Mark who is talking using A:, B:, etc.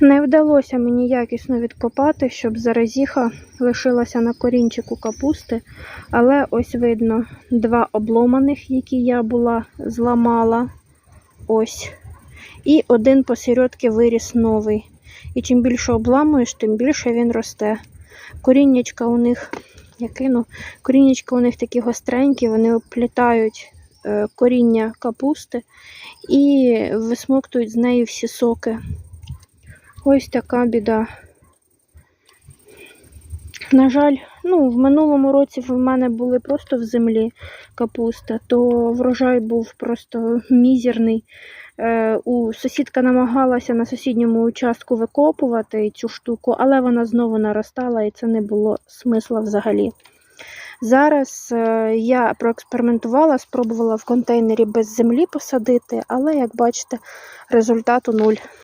A: Не вдалося мені якісно відкопати, щоб заразіха лишилася на корінчику капусти. Але ось видно два обломаних, які я була зламала. Ось. І один посередки виріс новий. І чим більше обламуєш, тим більше він росте. Коріннячка у них, я кину, коріннячка у них такі гостренькі, вони оплітають е, коріння капусти і висмоктують з неї всі соки. Ось така біда. На жаль, ну, в минулому році в мене були просто в землі капуста, то врожай був просто мізерний. Е, у сусідка намагалася на сусідньому участку викопувати цю штуку, але вона знову наростала і це не було смисла взагалі. Зараз е, я проекспериментувала, спробувала в контейнері без землі посадити, але, як бачите, результату нуль.